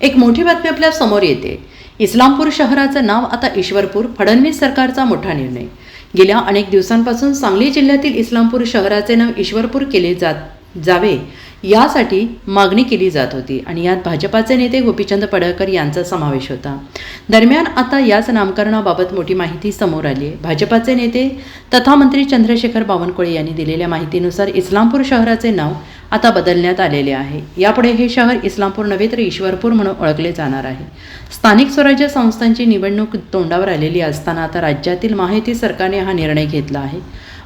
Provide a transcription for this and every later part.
एक मोठी बातमी आपल्यासमोर येते. इस्लामपूर शहराचं नाव आता ईश्वरपूर फडणवीस सरकारचा मोठा निर्णय. गेल्या अनेक दिवसांपासून सांगली जिल्ह्यातील इस्लामपूर शहराचे नाव ईश्वरपूर केले जात जावे यासाठी मागणी केली जात होती आणि यात भाजपाचे नेते गोपीचंद पडळकर यांचा समावेश होता. दरम्यान आता याच नामकरणाबाबत मोठी माहिती समोर आली आहे. भाजपाचे नेते तथा मंत्री चंद्रशेखर बावनकुळे यांनी दिलेल्या माहितीनुसार इस्लामपूर शहराचे नाव आता बदलण्यात आलेले आहे. यापुढे हे शहर इस्लामपूर नव्हे तर ईश्वरपूर म्हणून ओळखले जाणार आहे. स्थानिक स्वराज्य संस्थांची निवडणूक तोंडावर आलेली असताना आता राज्यातील माहिती सरकारने हा निर्णय घेतला आहे.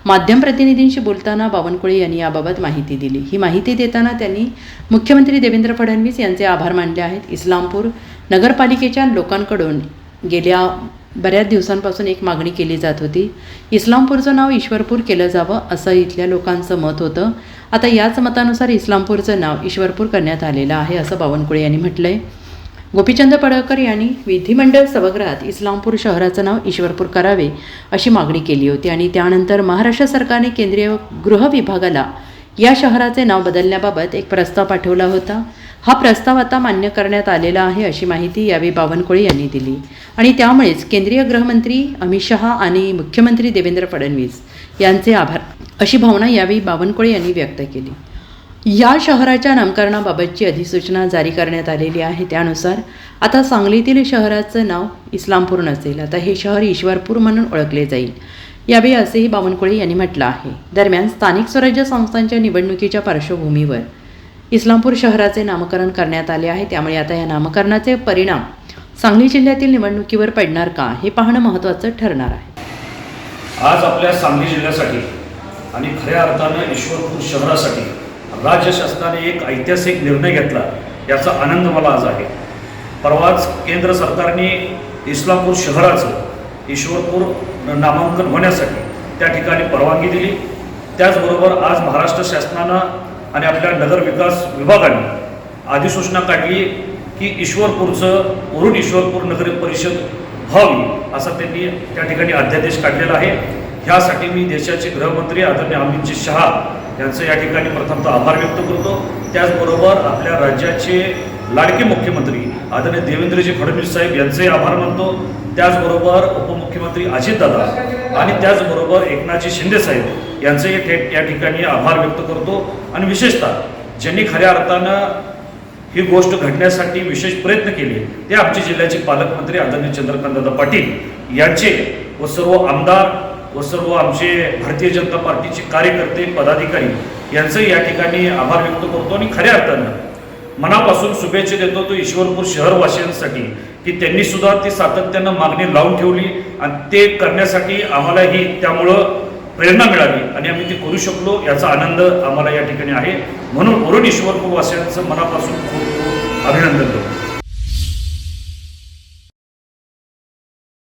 माध्यम प्रतिनिधींशी बोलताना बावनकुळे यांनी याबाबत माहिती दिली. ही माहिती देताना त्यांनी मुख्यमंत्री देवेंद्र फडणवीस यांचे आभार मानले आहेत. इस्लामपूर नगरपालिकेच्या लोकांकडून गेल्या बऱ्याच दिवसांपासून एक मागणी केली जात होती. इस्लामपूरचं नाव ईश्वरपूर केलं जावं असं इथल्या लोकांचं मत होतं. आता याच मतानुसार इस्लामपूरचं नाव ईश्वरपूर करण्यात आलेलं आहे असं बावनकुळे यांनी म्हटलं आहे गोपीचंद पडळकर यांनी विधिमंडळ सभागृहात इस्लामपूर शहराचं नाव ईश्वरपूर करावे अशी मागणी केली होती आणि त्यानंतर महाराष्ट्र सरकारने केंद्रीय गृह विभागाला या शहराचे नाव बदलण्याबाबत एक प्रस्ताव पाठवला होता. हा प्रस्ताव आता मान्य करण्यात आलेला आहे अशी माहिती यावेळी बावनकुळे यांनी दिली. आणि त्यामुळेच केंद्रीय गृहमंत्री अमित शहा आणि मुख्यमंत्री देवेंद्र फडणवीस यांचे आभार. अशी भावना यावेळी बावनकुळे यांनी व्यक्त केली. या शहराच्या नामकरणाबाबतची अधिसूचना जारी करण्यात आलेली आहे. त्यानुसार आता सांगलीतील शहराचं नाव इस्लामपूर नसेल आता हे शहर ईश्वरपूर म्हणून ओळखले जाईल. यावेळी असेही बावनकुळे यांनी म्हटलं आहे. दरम्यान स्थानिक स्वराज्य संस्थांच्या निवडणुकीच्या पार्श्वभूमीवर इस्लामपूर शहराचे नामकरण करण्यात आले आहे. त्यामुळे आता या नामकरणाचे परिणाम सांगली जिल्ह्यातील निवडणुकीवर पडणार का हे पाहणं महत्त्वाचं ठरणार आहे. आज आपल्या सांगली जिल्ह्यासाठी आणि खऱ्या अर्थानं ईश्वरपूर शहरासाठी राज्य शासनाने एक ऐतिहासिक निर्णय घेतला याचा आनंद मला आज आहे. परवाच केंद्र सरकारने इस्लामपूर शहराचं ईश्वरपूर नामांकन होण्यासाठी त्या ठिकाणी परवानगी दिली. त्याचबरोबर आज महाराष्ट्र शासनानं आणि आपल्या नगरविकास विभागाने अधिसूचना काढली की ईश्वरपूरचं वरुण ईश्वरपूर नगर परिषद व्हावी असा त्यांनी त्या ठिकाणी अध्यादेश काढलेला आहे. ह्यासाठी मी देशाचे गृहमंत्री आदरणीय अमितजी शहा यांचं या ठिकाणी प्रथमतः आभार व्यक्त करतो. त्याचबरोबर आपल्या राज्याचे लाडके मुख्यमंत्री आदरणीय देवेंद्रजी फडणवीस साहेब यांचे आभार मानतो. त्याचबरोबर उपमुख्यमंत्री अजितदादा आणि त्याचबरोबर एकनाथजी शिंदे साहेब यांचेही थेट या ठिकाणी आभार व्यक्त करतो. आणि विशेषतः ज्यांनी खऱ्या अर्थानं ही गोष्ट घडण्यासाठी विशेष प्रयत्न केले. ते आमचे जिल्ह्याचे पालकमंत्री आदरणीय चंद्रकांतदादा पाटील यांचे व सर्व आमदार व सर्व आमचे भारतीय जनता पार्टीचे कार्यकर्ते पदाधिकारी यांचंही या ठिकाणी आभार व्यक्त करतो आणि खऱ्या अर्थानं मनापासून शुभेच्छा देतो तो ईश्वरपूर शहरवासियांसाठी की त्यांनी सुद्धा ती सातत्यानं मागणी लावून ठेवली आणि ते करण्यासाठी आम्हालाही त्यामुळं प्रेरणा मिळाली आणि आम्ही ते करू शकलो याचा आनंद आम्हाला या ठिकाणी आहे. म्हणून वरून ईश्वरपूर वासियांचं मनापासून खूप खूप अभिनंदन करतो.